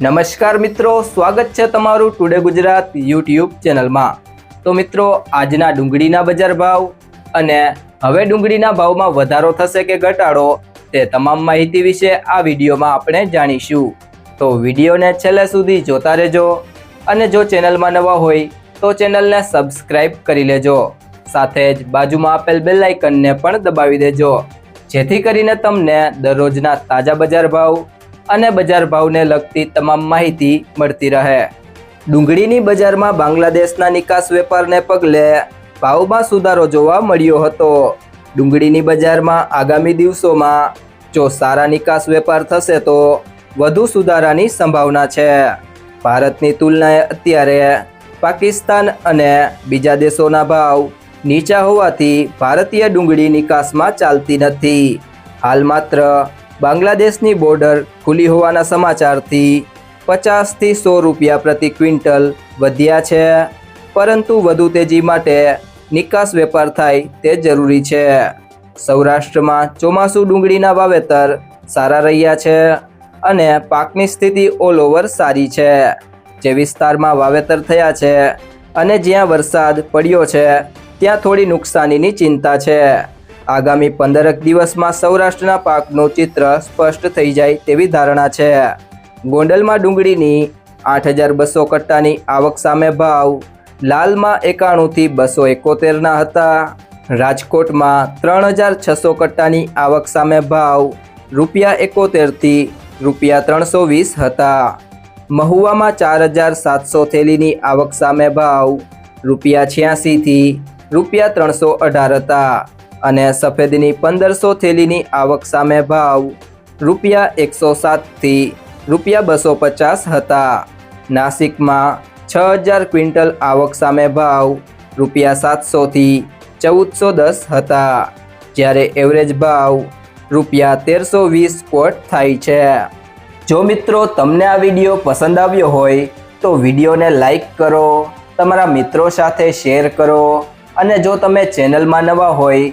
નમસ્કાર મિત્રો, સ્વાગત છે તમારું ટુડે ગુજરાત યુટ્યુબ ચેનલમાં. તો મિત્રો, આજના ડુંગળીના બજાર ભાવ અને હવે ડુંગળીના ભાવમાં વધારો થશે કે ઘટાડો તે તમામ માહિતી વિશે આ વિડીયોમાં આપણે જાણીશું. તો વિડીયોને છેલ્લે સુધી જોતા રહેજો અને જો ચેનલમાં નવા હોય, તો ચેનલને સબસ્ક્રાઈબ કરી લેજો. સાથે જ બાજુમાં આપેલ બેલ આઇકનને પણ દબાવી દેજો. જેથી કરીને તમને દરરોજના તાજા બજાર ભાવ અને બજાર ભાવને લગતી તમામ માહિતી મળતી રહે. ડુંગળીની બજારમાં બાંગ્લાદેશના નિકાસ વેપારને પગલે ભાવમાં સુધારો જોવા મળ્યો હતો. ડુંગળીની બજારમાં આગામી દિવસોમાં જો સારા નિકાસ વેપાર થશે તો વધુ સુધારાની સંભાવના છે. ભારતની તુલનાએ અત્યારે પાકિસ્તાન અને બીજા દેશોના ભાવ નીચા હોવાથી ભારતીય ડુંગળી નિકાસમાં ચાલતી નથી. હાલ માત્ર બાંગ્લાદેશની બોર્ડર ખુલી હોવાના સમાચારથી પચાસથી સો રૂપિયા પ્રતિ ક્વિન્ટલ વધ્યા છે. પરંતુ વધુ તેજી માટે નિકાસ વેપાર થાય તે જરૂરી છે. સૌરાષ્ટ્રમાં ચોમાસું ડુંગળીના વાવેતર સારા રહ્યા છે અને પાકની સ્થિતિ ઓલ ઓવર સારી છે. જે વિસ્તારમાં વાવેતર થયા છે અને જ્યાં વરસાદ પડ્યો છે, ત્યાં થોડી નુકસાનીની ચિંતા છે. આગામી પંદરક દિવસમાં સૌરાષ્ટ્રના પાકનું ચિત્ર સ્પષ્ટ થઈ જાય તેવી ધારણા છે. ગોંડલમાં ડુંગળીની આઠ હજાર બસો કટ્ટાની આવક સામે ભાવ. લાલમાં એકાણુંથી બસો એકોતેરના હતા. રાજકોટમાં ત્રણ હજાર છસો કટ્ટાની આવક સામે ભાવ. રૂપિયા એકોતેરથી રૂપિયા ત્રણસો વીસ હતા. મહુવામાં ચાર હજાર સાતસો થેલીની આવક સામે ભાવ. રૂપિયા છ્યાસીથી રૂપિયા ત્રણસો અઢાર હતા. અને સફેદની પંદરસો થેલીની આવક સામે ભાવ. રૂપિયા એકસો સાતથી રૂપિયા બસો પચાસ હતા. નાસિકમાં છ હજાર ક્વિન્ટલ આવક સામે ભાવ. રૂપિયા સાતસોથી ચૌદસો દસ હતા. જ્યારે એવરેજ ભાવ રૂપિયા તેરસો વીસ કોટ થાય છે. જો મિત્રો તમને આ વીડિયો પસંદ આવ્યો હોય, તો વિડીયોને લાઈક કરો, તમારા મિત્રો સાથે શેર કરો અને જો તમે ચેનલમાં નવા હોય